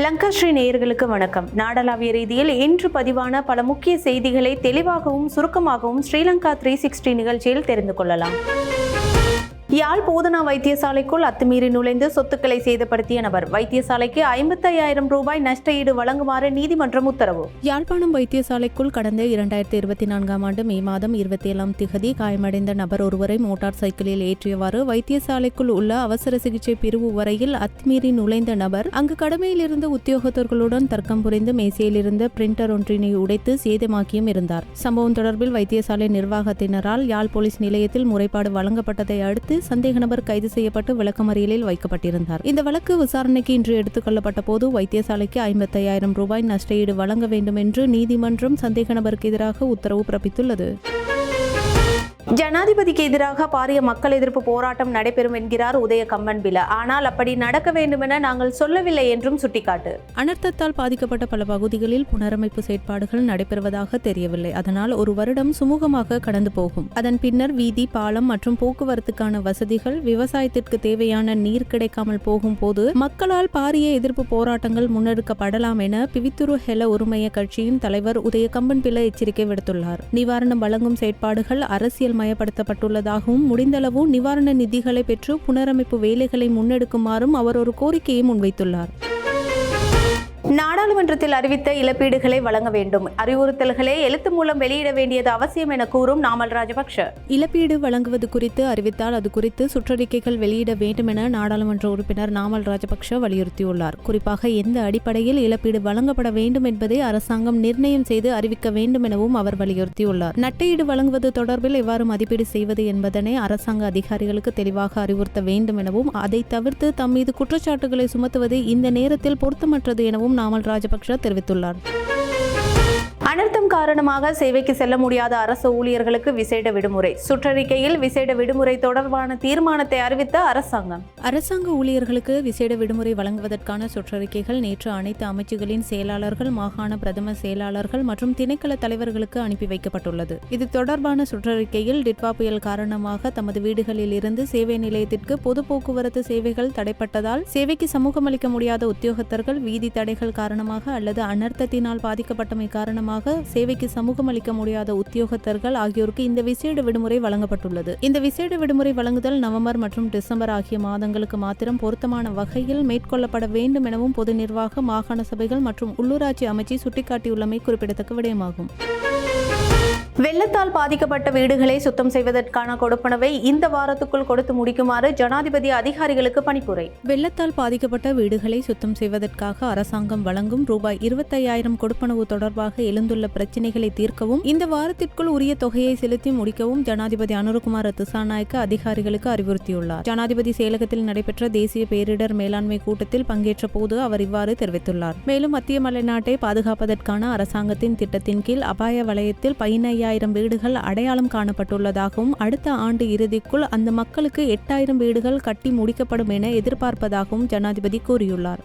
லங்காஸ்ரீ நேயர்களுக்கு வணக்கம். நாடளாவிய ரீதியில் இன்று பதிவான பல முக்கிய செய்திகளை தெளிவாகவும் சுருக்கமாகவும் ஸ்ரீலங்கா த்ரீ சிக்ஸ்டி நிகழ்ச்சியில் தெரிந்து கொள்ளலாம். யாழ் போதனா வைத்தியசாலைக்குள் அத்துமீறி நுழைந்து சொத்துக்களை சேதப்படுத்திய நபர். வைத்தியசாலைக்கு ஐம்பத்தையாயிரம் ரூபாய் நஷ்ட ஈடு வழங்குமாறு நீதிமன்றம் உத்தரவு. யாழ்ப்பாணம் வைத்தியசாலைக்குள் கடந்த இரண்டாயிரத்தி இருபத்தி நான்காம் ஆண்டு மே மாதம் இருபத்தி ஏழாம் திகதி காயமடைந்த நபர் ஒருவரை மோட்டார் சைக்கிளில் ஏற்றியவாறு வைத்தியசாலைக்குள் உள்ள அவசர சிகிச்சை பிரிவு வரையில் அத்துமீறி நுழைந்த நபர் அங்கு கடமையில் இருந்த உத்தியோகத்தர்களுடன் தர்க்கம் புரிந்து மேசையில் இருந்த பிரிண்டர் ஒன்றினை உடைத்து சேதமாக்கியும் இருந்தார். சம்பவம் தொடர்பில் வைத்தியசாலை நிர்வாகத்தினரால் யாழ் போலீஸ் நிலையத்தில் முறைப்பாடு வழங்கப்பட்டதை அடுத்து சந்தேக நபர் கைது செய்யப்பட்டு விளக்கமறியலில் வைக்கப்பட்டிருந்தார். இந்த வழக்கு விசாரணைக்கு இன்று எடுத்துக் கொள்ளப்பட்ட போது வைத்தியசாலைக்கு ஐம்பத்தையாயிரம் ரூபாய் நஷ்டஈடு வழங்க வேண்டும் என்று நீதிமன்றம் சந்தேக நபருக்கு எதிராக உத்தரவு பிறப்பித்துள்ளது. ஜனாதிபதிக்கு எதிராக பாரிய மக்கள் எதிர்ப்பு போராட்டம் நடைபெறும் என்கிறார் உதய கம்மன்பில ஆனால் அப்படி நடக்க வேண்டுமென நாங்கள் சொல்லவில்லை என்றும் சுட்டிக்காட்டு. அனர்த்தத்தால் பாதிக்கப்பட்ட பல பகுதிகளில் புனரமைப்பு செயற்பாடுகள் நடைபெறுவதாக தெரியவில்லை. அதனால் ஒரு வருடம் சுமூகமாக கடந்து போகும். அதன் பின்னர் வீதி பாலம் மற்றும் போக்குவரத்துக்கான வசதிகள் விவசாயத்திற்கு தேவையான நீர் கிடைக்காமல் போகும் போது மக்களால் பாரிய எதிர்ப்பு போராட்டங்கள் முன்னெடுக்கப்படலாம் என பிவித்துரு ஹெல உரிமைய கட்சியின் தலைவர் உதய கம்பன்பில எச்சரிக்கை விடுத்துள்ளார். நிவாரணம் வழங்கும் செயற்பாடுகள் அரசியல் மயப்படுத்தப்பட்டுள்ளதாகவும் முடிந்தளவு நிவாரண நிதிகளை பெற்று புனரமைப்பு வேலைகளை முன்னெடுக்குமாறும் அவர் ஒரு கோரிக்கையை முன்வைத்துள்ளார். நாடாளுமன்றத்தில் அறிவித்த இழப்பீடுகளை வழங்க வேண்டும். அறிவுறுத்தல்களை எழுத்து மூலம் வெளியிட வேண்டியது அவசியம் என கூறும் நாமல் ராஜபக்ஷ. இழப்பீடு வழங்குவது குறித்து அறிவித்தால் அது குறித்து சுற்றறிக்கைகள் வெளியிட வேண்டும் என நாடாளுமன்ற உறுப்பினர் நாமல் ராஜபக்ஷ வலியுறுத்தியுள்ளார். குறிப்பாக எந்த அடிப்படையில் இழப்பீடு வழங்கப்பட வேண்டும் என்பதை அரசாங்கம் நிர்ணயம் செய்து அறிவிக்க வேண்டும் எனவும் அவர் வலியுறுத்தியுள்ளார். நட்டையீடு வழங்குவது தொடர்பில் எவ்வாறு மதிப்பீடு செய்வது என்பதனை அரசாங்க அதிகாரிகளுக்கு தெளிவாக அறிவுறுத்த வேண்டும் எனவும் அதை தவிர்த்து தம் மீது குற்றச்சாட்டுகளை சுமத்துவது இந்த நேரத்தில் பொருத்தமற்றது எனவும் நாமல் ராஜபக்ஷ தெரிவித்துள்ளார். அனர்த்தம் காரணமாக சேவைக்கு செல்ல முடியாத அரசு ஊழியர்களுக்கு விசேட விடுமுறை. சுற்றறிக்கையில் விசேட விடுமுறை தொடர்பான தீர்மானத்தை அறிவித்த அரசாங்கம். அரசாங்க ஊழியர்களுக்கு விசேட விடுமுறை வழங்குவதற்கான சுற்றறிக்கைகள் நேற்று அனைத்து அமைச்சுகளின் செயலாளர்கள் மாகாண பிரதம செயலாளர்கள் மற்றும் திணைக்கள தலைவர்களுக்கு அனுப்பி வைக்கப்பட்டுள்ளது. இது தொடர்பான சுற்றறிக்கையில் டிட்வா புயல் காரணமாக தமது வீடுகளில் இருந்து சேவை நிலையத்திற்கு பொது போக்குவரத்து சேவைகள் தடைப்பட்டதால் சேவைக்கு சமூகமளிக்க முடியாத உத்தியோகத்தர்கள் வீதி தடைகள் காரணமாக அல்லது அனர்த்தத்தினால் பாதிக்கப்பட்டமை காரணமாக சேவைக்கு சமூகம் அளிக்க முடியாத உத்தியோகத்தர்கள் ஆகியோருக்கு இந்த விசேட விடுமுறை வழங்கப்பட்டுள்ளது. இந்த விசேட விடுமுறை வழங்குதல் நவம்பர் மற்றும் டிசம்பர் ஆகிய மாதங்களுக்கு மாத்திரம் பொருத்தமான வகையில் மேற்கொள்ளப்பட வேண்டும் எனவும் பொது நிர்வாக மாகாண சபைகள் மற்றும் உள்ளூராட்சி அமைச்சு சுட்டிக்காட்டியுள்ளமை குறிப்பிடத்தக்க விடயமாகும். வெள்ளத்தால் பாதிக்கப்பட்ட வீடுகளை சுத்தம் செய்வதற்கான கொடுப்பனவை இந்த வாரத்துக்குள் கொடுத்து முடிக்குமாறு ஜனாதிபதி அதிகாரிகளுக்கு பணிப்புரை. வெள்ளத்தால் பாதிக்கப்பட்ட வீடுகளை சுத்தம் செய்வதற்காக அரசாங்கம் வழங்கும் ரூபாய் இருபத்தையாயிரம் கொடுப்பனவு தொடர்பாக எழுந்துள்ள பிரச்சினைகளை தீர்க்கவும் இந்த வாரத்திற்குள் உரிய தொகையை செலுத்தி முடிக்கவும் ஜனாதிபதி அனுருகுமார் திசாநாயக்க அதிகாரிகளுக்கு அறிவுறுத்தியுள்ளார். ஜனாதிபதி செயலகத்தில் நடைபெற்ற தேசிய பேரிடர் மேலாண்மை கூட்டத்தில் பங்கேற்ற போது அவர் இவ்வாறு தெரிவித்துள்ளார். மேலும் மத்திய மலைநாட்டை பாதுகாப்பதற்கான அரசாங்கத்தின் திட்டத்தின் கீழ் அபாய வலயத்தில் ஐயாயிரம் வீடுகள் அடையாளம் காணப்பட்டுள்ளதாகவும் அடுத்த ஆண்டு இறுதிக்குள் அந்த மக்களுக்கு எட்டாயிரம் வீடுகள் கட்டி முடிக்கப்படும் என எதிர்பார்ப்பதாகவும் ஜனாதிபதி கூறியுள்ளார்.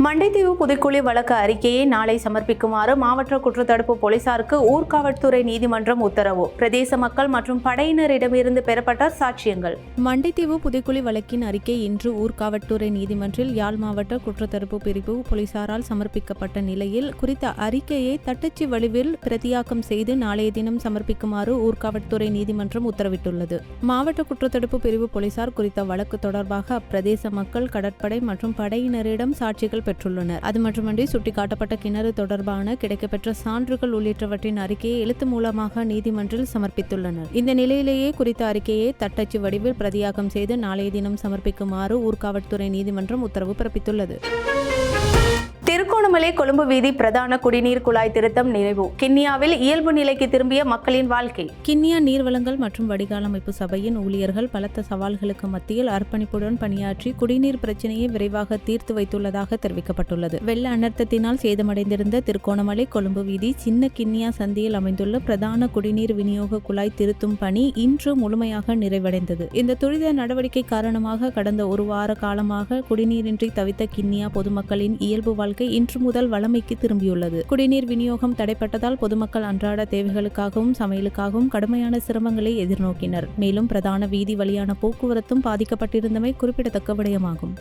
மண்டைத்தீவு புதுக்குழி வழக்கு அறிக்கையை நாளை சமர்ப்பிக்குமாறு மாவட்ட குற்றத்தடுப்பு போலீசாருக்கு ஊர்காவல்துறை நீதிமன்றம் உத்தரவு. பிரதேச மக்கள் மற்றும் படையினரிடமிருந்து பெறப்பட்ட சாட்சியங்கள். மண்டைத்தீவு புதுக்குழி வழக்கின் அறிக்கை இன்று ஊர்காவல்துறை நீதிமன்றில் யாழ் மாவட்ட குற்றத்தடுப்பு பிரிவு போலீசாரால் சமர்ப்பிக்கப்பட்ட நிலையில் குறித்த அறிக்கையை தட்டச்சு வலுவில் பிரதியாக்கம் செய்து நாளைய தினம் சமர்ப்பிக்குமாறு ஊர்காவல்துறை நீதிமன்றம் உத்தரவிட்டுள்ளது. மாவட்ட குற்றத்தடுப்பு பிரிவு போலீசார் குறித்த வழக்கு தொடர்பாக அப்பிரதேச மக்கள் கடற்படை மற்றும் படையினரிடம் சாட்சிகள் பெற்றுள்ளனர். அது மட்டுமன்றி சுட்டிக்காட்டப்பட்ட கிணறு தொடர்பான கிடைக்கப்பெற்ற சான்றுகள் உள்ளிட்டவற்றின் அறிக்கையை எழுத்து மூலமாக நீதிமன்றில் சமர்ப்பித்துள்ளனர். இந்த நிலையிலேயே குறித்த அறிக்கையை தட்டச்சு வடிவில் பிரதியாக்கம் செய்து நாளைய தினம் சமர்ப்பிக்குமாறு ஊர்காவல்துறை நீதிமன்றம் உத்தரவு பிறப்பித்துள்ளது. திருகோணமலை கொழும்பு வீதி பிரதான குடிநீர் குழாய் திருத்தம் நிறைவு. கிண்ணியாவில் இயல்பு நிலைக்கு திரும்பிய மக்களின் வாழ்க்கை. கிண்ணியா நீர்வளங்கள் மற்றும் வடிகால் அமைப்பு சபையின் ஊழியர்கள் பலத்த சவால்களுக்கு மத்தியில் அர்ப்பணிப்புடன் பணியாற்றி குடிநீர் பிரச்சினையை விரைவாக தீர்த்து வைத்துள்ளதாக தெரிவிக்கப்பட்டுள்ளது. வெள்ள அனர்த்தத்தினால் சேதமடைந்திருந்த திருகோணமலை கொழும்பு வீதி சின்ன கிண்ணியா சந்தியில் அமைந்துள்ள பிரதான குடிநீர் விநியோக குழாய் திருத்தும் பணி இன்று முழுமையாக நிறைவடைந்தது. இந்த துரித நடவடிக்கை காரணமாக கடந்த ஒரு வார காலமாக குடிநீரின்றி தவித்த கிண்ணியா பொதுமக்களின் இயல்பு வாழ்க்கை இன்று முதல் வளமைக்கு திரும்பியுள்ளது. குடிநீர் விநியோகம் தடைப்பட்டதால் பொதுமக்கள் அன்றாட தேவைகளுக்காகவும் சமையலுக்காகவும் கடுமையான சிரமங்களை எதிர்நோக்கினர். மேலும் பிரதான வீதி வழியான போக்குவரத்தும் பாதிக்கப்பட்டிருந்தமை குறிப்பிடத்தக்க விடயமாகும்.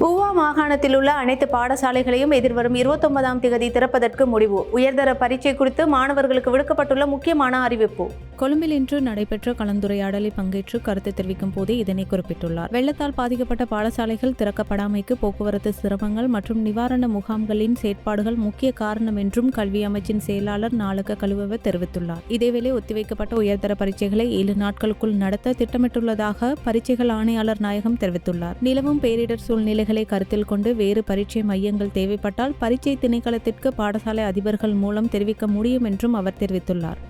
பூவா மாகாணத்தில் உள்ள அனைத்து பாடசாலைகளையும் எதிர்வரும் இருபத்தொன்பதாம் தேதி திறப்பதற்கு முடிவு. உயர்தர பரீட்சை குறித்து மாணவர்களுக்கு விடுக்கப்பட்டுள்ள முக்கியமான அறிவிப்பு. கொழும்பில் இன்று நடைபெற்ற கலந்துரையாடலில் பங்கேற்று கருத்து தெரிவிக்கும் போதே இதனை குறிப்பிட்டுள்ளார். வெள்ளத்தால் பாதிக்கப்பட்ட பாடசாலைகள் திறக்கப்படாமைக்கு போக்குவரத்து சிரமங்கள் மற்றும் நிவாரண முகாம்களின் செயற்பாடுகள் முக்கிய காரணம் என்றும் கல்வி அமைச்சின் செயலாளர் நாளக கழுவவர் தெரிவித்துள்ளார். இதேவேளை ஒத்திவைக்கப்பட்ட உயர்தர பரீட்சைகளை ஏழு நாட்களுக்குள் நடத்த திட்டமிட்டுள்ளதாக பரீட்சைகள் ஆணையாளர் நாயகம் தெரிவித்துள்ளார். நிலவும் பேரிடர் சூழ்நிலைகளை கருத்தில் கொண்டு வேறு பரீட்சை மையங்கள் தேவைப்பட்டால் பரீட்சை திணைக்களத்திற்கு பாடசாலை அதிபர்கள் மூலம் தெரிவிக்க முடியும் என்றும் அவர் தெரிவித்துள்ளார்.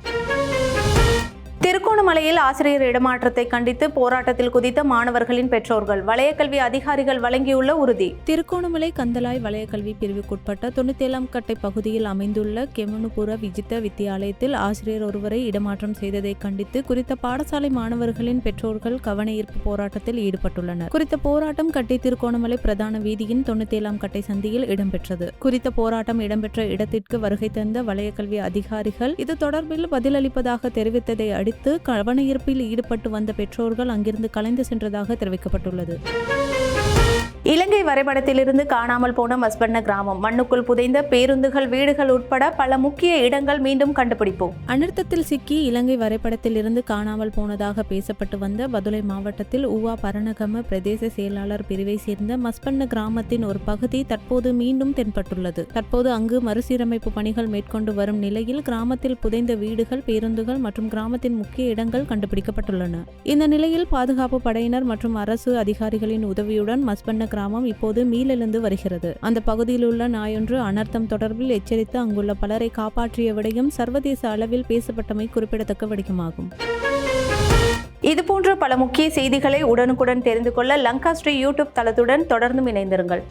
திருகோணமலையில் ஆசிரியர் இடமாற்றத்தை கண்டித்து போராட்டத்தில் குதித்த மாணவர்களின் பெற்றோர்கள் வலயக்கல்வி அதிகாரிகள் வழங்கியுள்ள உறுதி. திருகோணமலை கந்தலாய் வலயக்கல்வி பிரிவுக்குட்பட்ட தொண்ணூத்தேழாம் கட்டை பகுதியில் அமைந்துள்ள கெமனுபுர விஜித்த வித்தியாலயத்தில் ஆசிரியர் ஒருவரை இடமாற்றம் செய்ததை கண்டித்து குறித்த பாடசாலை மாணவர்களின் பெற்றோர்கள் கவன ஈர்ப்பு போராட்டத்தில் ஈடுபட்டுள்ளனர். குறித்த போராட்டம் கட்டி திருகோணமலை பிரதான வீதியின் தொண்ணூத்தேழாம் கட்டை சந்தியில் இடம்பெற்றது. குறித்த போராட்டம் இடம்பெற்ற இடத்திற்கு வருகை தந்த வலயக்கல்வி அதிகாரிகள் இது தொடர்பில் பதிலளிப்பதாக தெரிவித்ததை அடுத்து கவன கவனயீர்ப்பில் ஈடுபட்டு வந்த பெற்றோர்கள் அங்கிருந்து கலைந்து சென்றதாக தெரிவிக்கப்பட்டுள்ளது. இலங்கை வரைபடத்திலிருந்து காணாமல் போன மஸ்பண்ண கிராமம். மண்ணுக்குள் புதைந்த பேருந்துகள் வீடுகள் உட்பட பல முக்கிய இடங்கள் மீண்டும் கண்டுபிடிப்போம். அனர்த்தத்தில் சிக்கி இலங்கை வரைபடத்திலிருந்து காணாமல் போனதாக பேசப்பட்டு வந்த பதுளை மாவட்டத்தில் உவா பரணகம பிரதேச செயலாளர் பிரிவை சேர்ந்த மஸ்பண்ண கிராமத்தின் ஒரு பகுதி தற்போது மீண்டும் தென்பட்டுள்ளது. தற்போது அங்கு மறுசீரமைப்பு பணிகள் மேற்கொண்டு வரும் நிலையில் கிராமத்தில் புதைந்த வீடுகள் பேருந்துகள் மற்றும் கிராமத்தின் முக்கிய இடங்கள் கண்டுபிடிக்கப்பட்டுள்ளன. இந்த நிலையில் பாதுகாப்பு படையினர் மற்றும் அரசு அதிகாரிகளின் உதவியுடன் மஸ்பண்ண கிராமம் இப்போது மீளெழுந்து வருகிறது. அந்த பகுதியில் உள்ள நாயொன்று அனர்த்தம் தொடர்பில் எச்சரித்து அங்குள்ள பலரை காப்பாற்றிய விடயம் சர்வதேச அளவில் பேசப்பட்டமை குறிப்பிடத்தக்க விடயமாகும் இதுபோன்ற பல முக்கிய செய்திகளை உடனுக்குடன் தெரிந்து கொள்ள லங்கா ஸ்ரீ யூடியூப் தளத்துடன் தொடர்ந்தும் இணைந்திருங்கள்.